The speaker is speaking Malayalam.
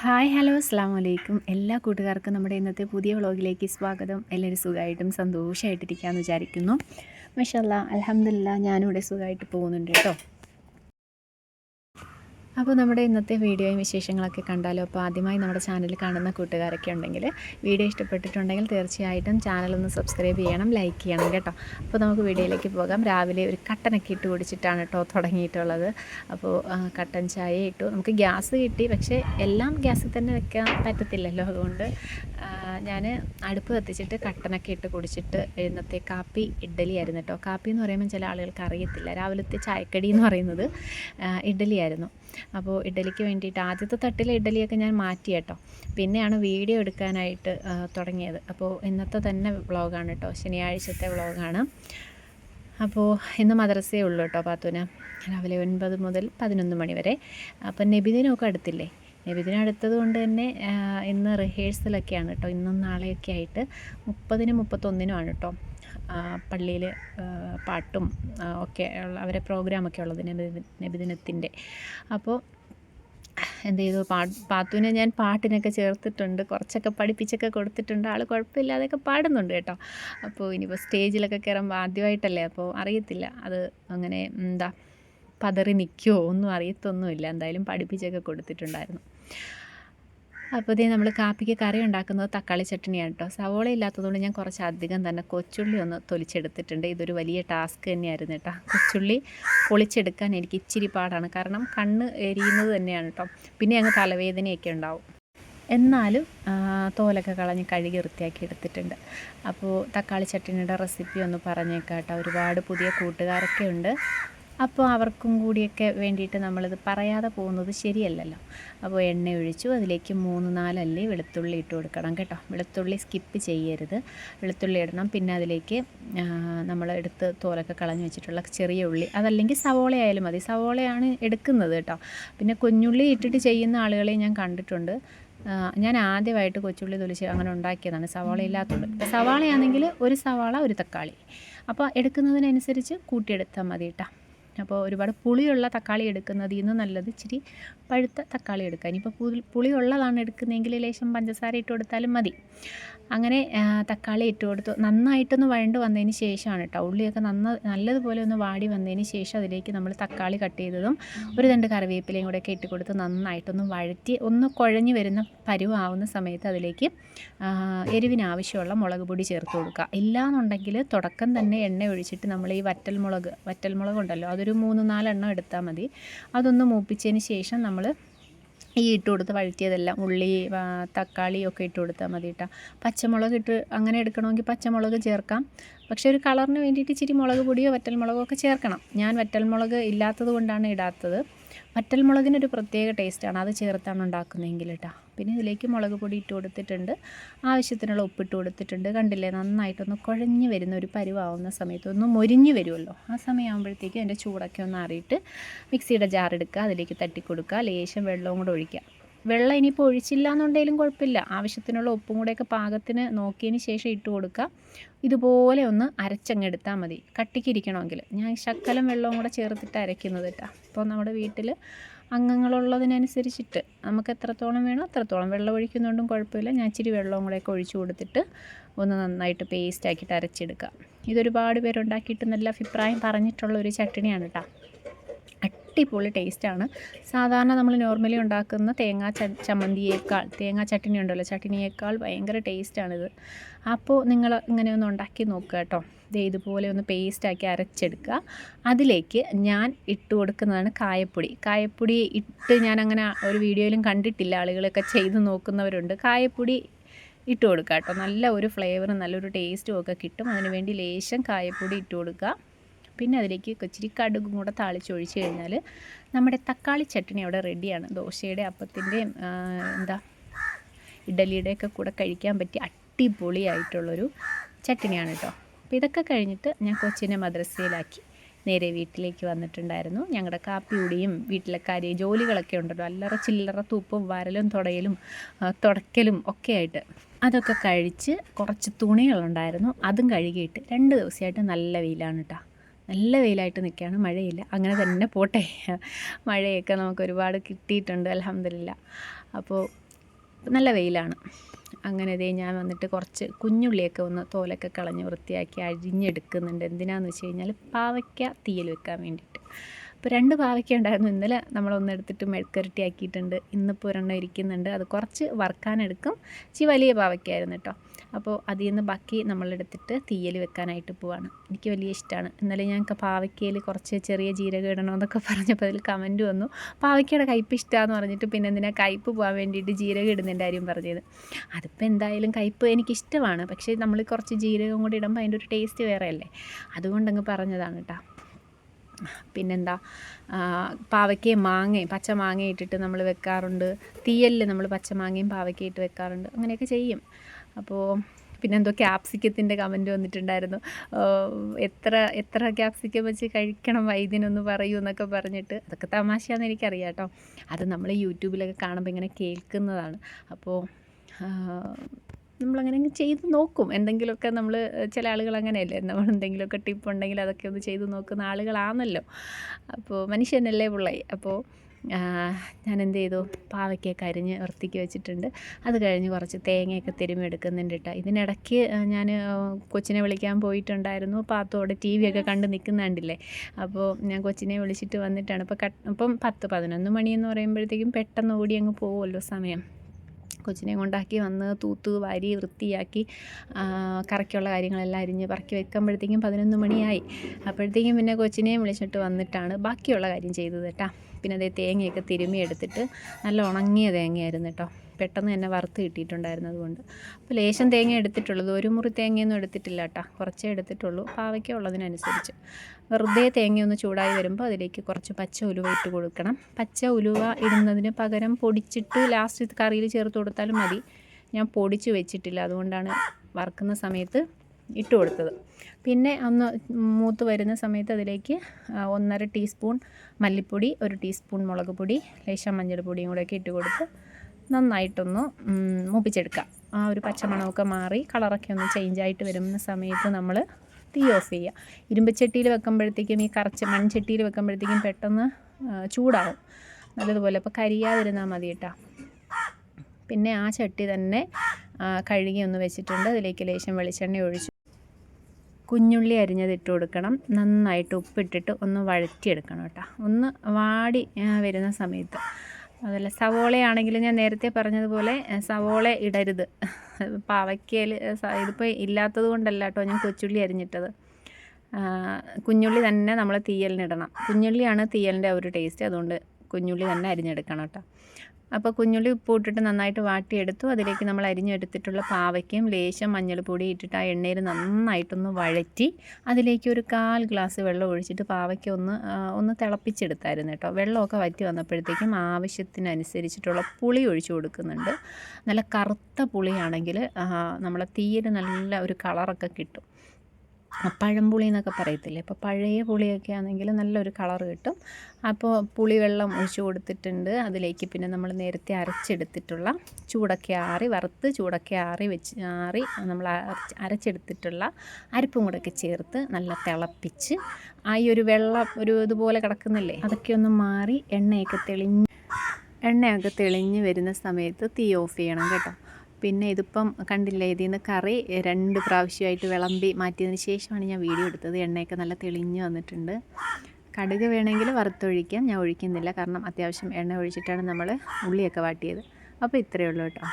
ഹായ് ഹലോ അസ്സാം വലൈക്കും എല്ലാ കൂട്ടുകാർക്കും നമ്മുടെ ഇന്നത്തെ പുതിയ വ്ളോഗിലേക്ക് സ്വാഗതം. എല്ലാവരും സുഖമായിട്ടും സന്തോഷമായിട്ടിരിക്കാമെന്ന് വിചാരിക്കുന്നു. മഷല്ല അലഹമില്ല ഞാനിവിടെ സുഖമായിട്ട് പോകുന്നുണ്ട് കേട്ടോ. അപ്പോൾ നമ്മുടെ ഇന്നത്തെ വീഡിയോയും വിശേഷങ്ങളൊക്കെ കണ്ടാലോ? അപ്പോൾ ആദ്യമായി നമ്മുടെ ചാനൽ കാണുന്ന കൂട്ടുകാരൊക്കെ ഉണ്ടെങ്കിൽ വീഡിയോ ഇഷ്ടപ്പെട്ടിട്ടുണ്ടെങ്കിൽ തീർച്ചയായിട്ടും ചാനലൊന്ന് സബ്സ്ക്രൈബ് ചെയ്യണം ലൈക്ക് ചെയ്യണം കേട്ടോ. അപ്പോൾ നമുക്ക് വീഡിയോയിലേക്ക് പോകാം. രാവിലെ ഒരു കട്ടനൊക്കെ ഇട്ട് കുടിച്ചിട്ടാണ് കേട്ടോ തുടങ്ങിയിട്ടുള്ളത്. അപ്പോൾ കട്ടൻ ചായ ഇട്ടു. നമുക്ക് ഗ്യാസ് കിട്ടി. പക്ഷേ എല്ലാം ഗ്യാസിൽ തന്നെ വെക്കാൻ പറ്റത്തില്ലല്ലോ അതുകൊണ്ട് ഞാൻ അടുപ്പ് കത്തിച്ചിട്ട് കട്ടനൊക്കെ ഇട്ട് കുടിച്ചിട്ട് ഇന്നത്തെ കാപ്പി ഇഡ്ഡലി ആയിരുന്നു കേട്ടോ. കാപ്പി എന്ന് പറയുമ്പോൾ ചില ആളുകൾക്ക് അറിയത്തില്ല. രാവിലത്തെ ചായക്കടി എന്ന് പറയുന്നത് ഇഡ്ഡലി ഇഡ്ഡലിയായിരുന്നു. അപ്പോൾ ഇഡ്ഡലിക്ക് വേണ്ടിയിട്ട് ആദ്യത്തെ തട്ടിലെ ഇഡ്ഡലിയൊക്കെ ഞാൻ മാറ്റി കേട്ടോ. പിന്നെയാണ് വീഡിയോ എടുക്കാനായിട്ട് തുടങ്ങിയത്. അപ്പോൾ ഇന്നത്തെ തന്നെ വ്ളോഗാണ് കേട്ടോ. ശനിയാഴ്ചത്തെ വ്ളോഗാണ്. അപ്പോൾ ഇന്ന് മദ്രസേ ഉള്ളൂ കേട്ടോ പാത്തുന. രാവിലെ ഒൻപത് മുതൽ പതിനൊന്ന് മണി വരെ. അപ്പം നബിദിനമൊക്കെ അടുത്തില്ലേ? നബിദിനം അടുത്തത് കൊണ്ട് തന്നെ ഇന്ന് റിഹേഴ്സലൊക്കെയാണ് കേട്ടോ. ഇന്നും നാളെയൊക്കെ ആയിട്ട് മുപ്പതിനും മുപ്പത്തൊന്നിനുമാണ് കേട്ടോ. പള്ളിയിൽ പാട്ടും ഒക്കെ ഉള്ള അവരെ പ്രോഗ്രാമൊക്കെ ഉള്ളത് നബിദിന നബിദിനത്തിന്റെ. അപ്പോൾ എന്ത് ചെയ്തു? പാ പാത്തുവിനെ ഞാൻ പാട്ടിനൊക്കെ ചേർത്തിട്ടുണ്ട്. കുറച്ചൊക്കെ പഠിപ്പിച്ചൊക്കെ കൊടുത്തിട്ടുണ്ട്. ആൾ കുഴപ്പമില്ലാതെയൊക്കെ പാടുന്നുണ്ട് കേട്ടോ. അപ്പോൾ ഇനിയിപ്പോൾ സ്റ്റേജിലൊക്കെ കയറുമ്പോൾ ആദ്യമായിട്ടല്ലേ? അപ്പോൾ അറിയത്തില്ല. അത് അങ്ങനെ എന്താ പതറി നിൽക്കുമോ ഒന്നും അറിയത്തൊന്നുമില്ല. എന്തായാലും പഠിപ്പിച്ചൊക്കെ കൊടുത്തിട്ടുണ്ടായിരുന്നു. അപ്പോൾ ഇതേ നമ്മൾ കാപ്പിക്ക് കറി ഉണ്ടാക്കുന്നത് തക്കാളി ചട്ടണിയാണ് കേട്ടോ സവോള ഇല്ലാത്തതുകൊണ്ട് ഞാൻ കുറച്ച് അധികം തന്നെ കൊച്ചുള്ളി ഒന്ന് തൊലിച്ചെടുത്തിട്ടുണ്ട്. ഇതൊരു വലിയ ടാസ്ക് തന്നെയായിരുന്നു കേട്ടോ. കൊച്ചുള്ളി പൊളിച്ചെടുക്കാൻ എനിക്ക് ഇച്ചിരി പാടാണ്. കാരണം കണ്ണ് എരിയുന്നത് തന്നെയാണ് കേട്ടോ പിന്നെ അങ്ങ് തലവേദനയൊക്കെ ഉണ്ടാവും. എന്നാലും തോലൊക്കെ കളഞ്ഞ് കഴുകി വൃത്തിയാക്കി എടുത്തിട്ടുണ്ട്. അപ്പോൾ തക്കാളി ചട്ടിനിയുടെ റെസിപ്പി ഒന്ന് പറഞ്ഞേക്കാം കേട്ടോ. ഒരുപാട് പുതിയ കൂട്ടുകാരൊക്കെ ഉണ്ട്. അപ്പോൾ അവർക്കും കൂടിയൊക്കെ വേണ്ടിയിട്ട് നമ്മളിത് പറയാതെ പോകുന്നത് ശരിയല്ലല്ലോ. അപ്പോൾ എണ്ണ ഒഴിച്ചു അതിലേക്ക് മൂന്ന് നാലല്ലി വെളുത്തുള്ളി ഇട്ട് കൊടുക്കണം കേട്ടോ. വെളുത്തുള്ളി സ്കിപ്പ് ചെയ്യരുത്. വെളുത്തുള്ളി ഇടണം. പിന്നെ അതിലേക്ക് നമ്മൾ എടുത്ത് തോലൊക്കെ കളഞ്ഞു വെച്ചിട്ടുള്ള ചെറിയ ഉള്ളി അതല്ലെങ്കിൽ സവോള ആയാലും മതി. സവോളയാണ് എടുക്കുന്നത് കേട്ടോ. പിന്നെ കുഞ്ഞുള്ളി ഇട്ടിട്ട് ചെയ്യുന്ന ആളുകളെ ഞാൻ കണ്ടിട്ടുണ്ട്. ഞാൻ ആദ്യമായിട്ട് കൊച്ചുള്ളി തൊലിച്ച് അങ്ങനെ ഉണ്ടാക്കിയതാണ്. സവാള ഇല്ലാത്തതുകൊണ്ട് സവാളയാണെങ്കിൽ ഒരു സവാള ഒരു തക്കാളി. അപ്പോൾ എടുക്കുന്നതിനനുസരിച്ച് കൂട്ടിയെടുത്താൽ മതി കേട്ടോ. അപ്പോൾ ഒരുപാട് പുളിയുള്ള തക്കാളി എടുക്കുന്നത് ഇന്ന് നല്ലത്. ഇച്ചിരി പഴുത്ത തക്കാളി എടുക്കുക ഇനിയിപ്പോൾ പുളി പുളിയുള്ളതാണ് എടുക്കുന്നതെങ്കിൽ ലേശം പഞ്ചസാര ഇട്ട് കൊടുത്താലും മതി. അങ്ങനെ തക്കാളി ഇട്ട് കൊടുത്തു. നന്നായിട്ടൊന്ന് വഴണ്ട് വന്നതിന് ശേഷമാണ് കേട്ടോ. ഉള്ളിയൊക്കെ നന്ന നല്ലതുപോലെ ഒന്ന് വാടി വന്നതിന് ശേഷം അതിലേക്ക് നമ്മൾ തക്കാളി കട്ട് ചെയ്തതും ഒരു രണ്ട് കറിവേപ്പിലയും കൂടെയൊക്കെ ഇട്ട് കൊടുത്ത് നന്നായിട്ടൊന്ന് വഴറ്റി ഒന്ന് കുഴഞ്ഞു വരുന്ന പരുവാവുന്ന സമയത്ത് അതിലേക്ക് എരിവിനാവശ്യമുള്ള എരിവിന് മുളക് പൊടി ചേർത്ത് കൊടുക്കുക. ഇല്ലാന്നുണ്ടെങ്കിൽ തുടക്കം തന്നെ എണ്ണ ഒഴിച്ചിട്ട് നമ്മൾ ഈ വറ്റൽ മുളക് വറ്റൽ മുളക് ഉണ്ടല്ലോ അതൊരു മൂന്ന് നാലെണ്ണം എടുത്താൽ മതി. അതൊന്ന് മൂപ്പിച്ചതിന് ശേഷം നമ്മൾ ഈ ഇട്ട് കൊടുത്ത് വഴറ്റിയതെല്ലാം ഉള്ളി തക്കാളി ഒക്കെ ഇട്ട് കൊടുത്താൽ മതി കേട്ടോ പച്ചമുളക് ഇട്ട് അങ്ങനെ എടുക്കണമെങ്കിൽ പച്ചമുളക് ചേർക്കാം. പക്ഷേ ഒരു കളറിന് വേണ്ടിയിട്ട് ഇച്ചിരി മുളക് പൊടിയോ വറ്റൽ മുളകോ ഒക്കെ ചേർക്കണം. ഞാൻ വറ്റൽ മുളക് ഇല്ലാത്തത് കൊണ്ടാണ് ഇടാത്തത്. വറ്റൽ മുളകിനൊരു പ്രത്യേക ടേസ്റ്റാണ്. അത് ചേർത്താണ് ഉണ്ടാക്കുന്നതെങ്കിൽ കേട്ടോ പിന്നെ ഇതിലേക്ക് മുളക് പൊടി ഇട്ട് കൊടുത്തിട്ടുണ്ട്. ആവശ്യത്തിനുള്ള ഉപ്പിട്ട് കൊടുത്തിട്ടുണ്ട്. കണ്ടില്ലേ? നന്നായിട്ടൊന്ന് കുഴഞ്ഞ് വരുന്ന ഒരു പരുവാവുന്ന സമയത്ത് ഒന്ന് മൊരിഞ്ഞ് വരുമല്ലോ ആ സമയമാകുമ്പോഴത്തേക്കും അതിന്റെ ചൂടൊക്കെ ഒന്ന് അറിയിട്ട് മിക്സിയുടെ ജാർ എടുക്കുക. അതിലേക്ക് തട്ടി കൊടുക്കുക ലേശം വെള്ളവും കൂടെ ഒഴിക്കുക. വെള്ളം ഇനിയിപ്പോൾ ഒഴിച്ചില്ല എന്നുണ്ടെങ്കിലും കുഴപ്പമില്ല. ആവശ്യത്തിനുള്ള ഉപ്പും കൂടെയൊക്കെ പാകത്തിന് നോക്കിയതിന് ശേഷം ഇട്ട് കൊടുക്കുക. ഇതുപോലെ ഒന്ന് അരച്ചങ്ങ് എടുത്താൽ മതി. കട്ടിക്കിരിക്കണമെങ്കിൽ ഞാൻ ശക്കലം വെള്ളവും കൂടെ ചേർത്തിട്ട് അരയ്ക്കുന്നത് കേട്ടോ. അപ്പോൾ നമ്മുടെ വീട്ടിൽ അംഗങ്ങളുള്ളതിനനുസരിച്ചിട്ട് നമുക്ക് എത്രത്തോളം വേണോ അത്രത്തോളം വെള്ളം ഒഴിക്കുന്നതുകൊണ്ടും കുഴപ്പമില്ല. ഞാൻ ഇച്ചിരി വെള്ളവും കൂടെയൊക്കെ ഒഴിച്ചു കൊടുത്തിട്ട് ഒന്ന് നന്നായിട്ട് പേസ്റ്റ് ആക്കിയിട്ട് അരച്ചെടുക്കുക. ഇതൊരുപാട് പേരുണ്ടാക്കിയിട്ട് നല്ല അഭിപ്രായം പറഞ്ഞിട്ടുള്ള ഒരു ചട്ടിണിയാണ് കേട്ടോ. അടിപൊളി ടേസ്റ്റാണ്. സാധാരണ നമ്മൾ നോർമലി ഉണ്ടാക്കുന്ന തേങ്ങാ ച ചമ്മന്തിയേക്കാൾ തേങ്ങാ ചട്ടിനി ഉണ്ടല്ലോ ചട്ടിനിയേക്കാൾ ഭയങ്കര ടേസ്റ്റാണിത്. അപ്പോൾ നിങ്ങൾ ഇങ്ങനെ ഒന്ന് ഉണ്ടാക്കി നോക്കുക കേട്ടോ. ദേ ഇതുപോലെ ഒന്ന് പേസ്റ്റാക്കി അരച്ചെടുക്കുക. അതിലേക്ക് ഞാൻ ഇട്ട് കൊടുക്കുന്നതാണ് കായപ്പൊടി. കായപ്പൊടി ഇട്ട് ഞാൻ അങ്ങനെ ഒരു വീഡിയോയിലും കണ്ടിട്ടില്ല ആളുകളൊക്കെ ചെയ്ത് നോക്കുന്നവരുണ്ട്. കായപ്പൊടി ഇട്ട് കൊടുക്കുക കേട്ടോ. നല്ല ഒരു ഫ്ലേവറും നല്ലൊരു ടേസ്റ്റും ഒക്കെ കിട്ടും. അതിനുവേണ്ടി ലേശം കായപ്പൊടി ഇട്ട് കൊടുക്കുക. പിന്നെ അതിലേക്ക് ഇച്ചിരി കടുകും കൂടെ താളിച്ചൊഴിച്ച് കഴിഞ്ഞാൽ നമ്മുടെ തക്കാളി ചട്ടണി അവിടെ റെഡിയാണ് ദോശയുടെ അപ്പത്തിന്റെയും എന്താ ഇഡലിയുടെയൊക്കെ കൂടെ കഴിക്കാൻ പറ്റിയ അടിപൊളിയായിട്ടുള്ളൊരു ചട്ടണിയാണ് കേട്ടോ അപ്പോൾ ഇതൊക്കെ കഴിഞ്ഞിട്ട് ഞാൻ കൊച്ചിനെ മദ്രസയിലാക്കി. നേരെ വീട്ടിലേക്ക് വന്നിട്ടുണ്ടായിരുന്നു. ഞങ്ങളുടെ കാപ്പിയുടെയും വീട്ടിലെ കാര്യം ജോലികളൊക്കെ ഉണ്ടല്ലോ. അല്ലറ ചില്ലറ തൂപ്പും വരലും തുടയലും തുടക്കലും ഒക്കെ ആയിട്ട് അതൊക്കെ കഴിച്ച് കുറച്ച് തുണികളുണ്ടായിരുന്നു. അതും കഴുകിയിട്ട് രണ്ട് ദിവസമായിട്ട് നല്ല വെയിലാണ് കേട്ടോ നല്ല വെയിലായിട്ട് നിൽക്കുകയാണ്. മഴയില്ല. അങ്ങനെ തന്നെ പോട്ടെ. മഴയൊക്കെ നമുക്ക് ഒരുപാട് കിട്ടിയിട്ടുണ്ട്. അലഹമില്ല അപ്പോൾ നല്ല വെയിലാണ്. അങ്ങനെ ഇതേ ഞാൻ വന്നിട്ട് കുറച്ച് കുഞ്ഞുള്ളിയൊക്കെ ഒന്ന് തോലൊക്കെ കളഞ്ഞ് വൃത്തിയാക്കി അരിഞ്ഞെടുക്കുന്നുണ്ട്. എന്തിനാന്ന് വെച്ച് കഴിഞ്ഞാൽ പാവയ്ക്ക തീയിൽ വെക്കാൻ വേണ്ടിയിട്ട്. അപ്പോൾ രണ്ട് പാവയ്ക്ക ഉണ്ടായിരുന്നു. ഇന്നലെ നമ്മളൊന്ന് എടുത്തിട്ട് മെഴുക്കരട്ടി ആക്കിയിട്ടുണ്ട് ഇന്നിപ്പോൾ ഒരെണ്ണം ഇരിക്കുന്നുണ്ട്. അത് കുറച്ച് വറുക്കാനെടുക്കും. ചി വലിയ പാവയ്ക്കായിരുന്നു കേട്ടോ. അപ്പോൾ അതിൽ നിന്ന് ബാക്കി നമ്മളെടുത്തിട്ട് തീയൽ വെക്കാനായിട്ട് പോവാണ്. എനിക്ക് വലിയ ഇഷ്ടമാണ് ഇന്നലെ ഞങ്ങൾക്ക് പാവയ്ക്കയിൽ കുറച്ച് ചെറിയ ജീരകം ഇടണമെന്നൊക്കെ പറഞ്ഞപ്പോൾ അതിൽ കമന്റ് വന്നു. പാവയ്ക്കയുടെ കയ്പ്പ് ഇഷ്ടമാണെന്ന് പറഞ്ഞിട്ട് പിന്നെ എന്തിനാ കയ്പ്പ് പോകാൻ വേണ്ടിയിട്ട് ജീരകം ഇടുന്നതിന്റെ കാര്യം പറഞ്ഞത്. അതിപ്പോൾ എന്തായാലും കയ്പ്പ് എനിക്കിഷ്ടമാണ്. പക്ഷേ നമ്മൾ കുറച്ച് ജീരകം കൂടി ഇടുമ്പോൾ അതിന്റെ ഒരു ടേസ്റ്റ് വേറെയല്ലേ? അതുകൊണ്ടങ്ങ് പറഞ്ഞതാണ് കേട്ടോ. പിന്നെന്താ? പാവയ്ക്കയും മാങ്ങയും പച്ച മാങ്ങയും ഇട്ടിട്ട് നമ്മൾ വെക്കാറുണ്ട്. തീയലിൽ നമ്മൾ പച്ച മാങ്ങയും പാവയ്ക്കയും ഇട്ട് വെക്കാറുണ്ട്. അങ്ങനെയൊക്കെ ചെയ്യും. അപ്പോൾ പിന്നെന്തോ ക്യാപ്സിക്കത്തിന്റെ കമന്റ് വന്നിട്ടുണ്ടായിരുന്നു. എത്ര എത്ര ക്യാപ്സിക്കം വെച്ച് കഴിക്കണം വൈദ്യനൊന്ന് പറയൂ എന്നൊക്കെ പറഞ്ഞിട്ട്. അതൊക്കെ തമാശയാണെന്ന് എനിക്കറിയാം കേട്ടോ അത് നമ്മൾ യൂട്യൂബിലൊക്കെ കാണുമ്പോൾ ഇങ്ങനെ കേൾക്കുന്നതാണ്. അപ്പോൾ നമ്മളങ്ങനെ ചെയ്ത് നോക്കും. എന്തെങ്കിലുമൊക്കെ നമ്മൾ ചില ആളുകൾ അങ്ങനെയല്ലേ? നമ്മൾ എന്തെങ്കിലുമൊക്കെ ടിപ്പ് ഉണ്ടെങ്കിൽ അതൊക്കെ ഒന്ന് ചെയ്ത് നോക്കുന്ന ആളുകളാണല്ലോ. അപ്പോൾ മനുഷ്യനല്ലേ പിള്ളേ അപ്പോൾ ഞാൻ എന്ത് ചെയ്തു പാവയ്ക്കൊക്കെ അരിഞ്ഞ് വൃത്തിക്ക് വെച്ചിട്ടുണ്ട്. അത് കഴിഞ്ഞ് കുറച്ച് തേങ്ങയൊക്കെ തിരുമ്മി എടുക്കുന്നുണ്ട് കേട്ടോ ഇതിനിടയ്ക്ക് ഞാൻ കൊച്ചിനെ വിളിക്കാൻ പോയിട്ടുണ്ടായിരുന്നു. പാത്തോടെ ടി വി ഒക്കെ കണ്ട് നിൽക്കുന്നുണ്ടില്ലേ അപ്പോൾ ഞാൻ കൊച്ചിനെ വിളിച്ചിട്ട് വന്നിട്ടാണ്. ഇപ്പോൾ കട്ട് ഇപ്പം പത്ത് പതിനൊന്ന് മണിയെന്ന് പറയുമ്പോഴത്തേക്കും പെട്ടെന്ന് ഓടി അങ്ങ് പോകുമല്ലോ സമയം. കൊച്ചിനെ കൊണ്ടാക്കി വന്ന് തൂത്ത് വാരി വൃത്തിയാക്കി കറക്കുള്ള കാര്യങ്ങളെല്ലാം അരിഞ്ഞ് പറക്കി വെക്കുമ്പോഴത്തേക്കും പതിനൊന്ന് മണിയായി. അപ്പോഴത്തേക്കും പിന്നെ കൊച്ചിനെയും വിളിച്ചിട്ട് വന്നിട്ടാണ് ബാക്കിയുള്ള കാര്യം ചെയ്തത് കേട്ടോ. പിന്നെ അതേ തേങ്ങയൊക്കെ തിരുമ്മി എടുത്തിട്ട് നല്ല ഉണങ്ങിയ തേങ്ങയായിരുന്നു കേട്ടോ. പെട്ടെന്ന് തന്നെ വറുത്ത് കിട്ടിയിട്ടുണ്ടായിരുന്നു അതുകൊണ്ട്. അപ്പോൾ ലേശം തേങ്ങ എടുത്തിട്ടുള്ളത് ഒരു മുറി തേങ്ങയൊന്നും എടുത്തിട്ടില്ല കേട്ടോ. കുറച്ചേ എടുത്തിട്ടുള്ളൂ. പാവയ്ക്ക ഉള്ളതിനനുസരിച്ച്. വെറുതെ തേങ്ങ ഒന്ന് ചൂടായി വരുമ്പോൾ അതിലേക്ക് കുറച്ച് പച്ച ഉലുവ ഇട്ട് കൊടുക്കണം. പച്ച ഉലുവ ഇടുന്നതിന് പകരം പൊടിച്ചിട്ട് ലാസ്റ്റ് കറിയിൽ ചേർത്ത് കൊടുത്താലും മതി. ഞാൻ പൊടിച്ച് വെച്ചിട്ടില്ല. അതുകൊണ്ടാണ് വറുക്കുന്ന സമയത്ത് ഇട്ട് കൊടുത്തത്. പിന്നെ ഒന്ന് മൂത്ത് വരുന്ന സമയത്ത് അതിലേക്ക് ഒന്നര ടീസ്പൂൺ മല്ലിപ്പൊടി ഒരു ടീസ്പൂൺ മുളക് പൊടി ലേശം മഞ്ഞൾപ്പൊടിയും കൂടെയൊക്കെ ഇട്ട് കൊടുത്ത് നന്നായിട്ടൊന്ന് മൂപ്പിച്ചെടുക്കാം. ആ ഒരു പച്ചമണമൊക്കെ മാറി കളറൊക്കെ ഒന്ന് ചേഞ്ചായിട്ട് വരുന്ന സമയത്ത് നമ്മൾ തീ ഓഫ് ചെയ്യുക. ഇരുമ്പച്ചട്ടിയിൽ വെക്കുമ്പോഴത്തേക്കും ഈ കറച്ച് മൺചട്ടിയിൽ വെക്കുമ്പോഴത്തേക്കും പെട്ടെന്ന് ചൂടാവും. നല്ലതുപോലെ അപ്പോൾ കരിയാതിരുന്നാൽ മതി കേട്ടോ. പിന്നെ ആ ചട്ടി തന്നെ കഴുകി ഒന്ന് വെച്ചിട്ടുണ്ട്. അതിലേക്ക് ലേശം വെളിച്ചെണ്ണ ഒഴിച്ചു. കുഞ്ഞുള്ളി അരിഞ്ഞത് ഇട്ട് കൊടുക്കണം. നന്നായിട്ട് ഉപ്പിട്ടിട്ട് ഒന്ന് വഴറ്റിയെടുക്കണം കേട്ടോ. ഒന്ന് വാടി വരുന്ന സമയത്ത്. അതല്ല സവോളയാണെങ്കിലും ഞാൻ നേരത്തെ പറഞ്ഞതുപോലെ സവോള ഇടരുത്. പാവയ്ക്കയിൽ ഇതിപ്പോൾ ഇല്ലാത്തത് കൊണ്ടല്ല കേട്ടോ ഞാൻ കൊച്ചുള്ളി അരിഞ്ഞിട്ടത്. കുഞ്ഞുള്ളി തന്നെ നമ്മൾ തീയലിനിടണം. കുഞ്ഞുള്ളിയാണ് തീയലിന്റെ ഒരു ടേസ്റ്റ്. അതുകൊണ്ട് കുഞ്ഞുള്ളി തന്നെ അരിഞ്ഞെടുക്കണം കേട്ടോ. അപ്പോൾ കുഞ്ഞുള്ളി ഉപ്പ് ഇട്ടിട്ട് നന്നായിട്ട് വാട്ടിയെടുത്തു. അതിലേക്ക് നമ്മൾ അരിഞ്ഞെടുത്തിട്ടുള്ള പാവയ്ക്കും ലേശം മഞ്ഞൾപ്പൊടി ഇട്ടിട്ട് ആ എണ്ണയിൽ നന്നായിട്ടൊന്ന് വഴറ്റി അതിലേക്ക് ഒരു കാൽ ഗ്ലാസ് വെള്ളം ഒഴിച്ചിട്ട് പാവയ്ക്ക ഒന്ന് ഒന്ന് തിളപ്പിച്ചെടുത്തായിരുന്നു കേട്ടോ. വെള്ളമൊക്കെ വറ്റി വന്നപ്പോഴത്തേക്കും ആവശ്യത്തിനനുസരിച്ചിട്ടുള്ള പുളി ഒഴിച്ചു കൊടുക്കുന്നുണ്ട്. നല്ല കറുത്ത പുളിയാണെങ്കിൽ നമ്മളെ തീയിൽ നല്ല ഒരു കളറൊക്കെ കിട്ടും. പഴംപുളി എന്നൊക്കെ പറയത്തില്ലേ? അപ്പോൾ പഴയ പുളിയൊക്കെ ആണെങ്കിൽ നല്ലൊരു കളർ കിട്ടും. അപ്പോൾ പുളിവെള്ളം ഒഴിച്ചു കൊടുത്തിട്ടുണ്ട്. അതിലേക്ക് പിന്നെ നമ്മൾ നേരത്തെ അരച്ചെടുത്തിട്ടുള്ള ചൂടൊക്കെ ആറി വറുത്ത് ചൂടൊക്കെ ആറി വെച്ച് ആറി നമ്മൾ അരച്ചെടുത്തിട്ടുള്ള അരിപ്പും കൂടെയൊക്കെ ചേർത്ത് നല്ല തിളപ്പിച്ച് ആ ഈ ഒരു വെള്ളം ഒരു ഇതുപോലെ കിടക്കുന്നില്ലേ? അതൊക്കെ ഒന്ന് മാറി എണ്ണയൊക്കെ തെളിഞ്ഞ് എണ്ണയൊക്കെ തെളിഞ്ഞ് വരുന്ന സമയത്ത് തീ ഓഫ് ചെയ്യണം കേട്ടോ. പിന്നെ ഇതിപ്പം കണ്ടില്ലേ ഇതിൽ നിന്ന് കറി രണ്ട് പ്രാവശ്യമായിട്ട് വിളമ്പി മാറ്റിയതിന് ശേഷമാണ് ഞാൻ വീഡിയോ എടുത്തത്. എണ്ണയൊക്കെ നല്ല തെളിഞ്ഞ് വന്നിട്ടുണ്ട്. കടുക് വേണമെങ്കിൽ വറുത്തൊഴിക്കാം. ഞാൻ ഒഴിക്കുന്നില്ല. കാരണം അത്യാവശ്യം എണ്ണ ഒഴിച്ചിട്ടാണ് നമ്മൾ ഉള്ളിയൊക്കെ വാട്ടിയത്. അപ്പോൾ ഇത്രയേ ഉള്ളൂ കേട്ടോ.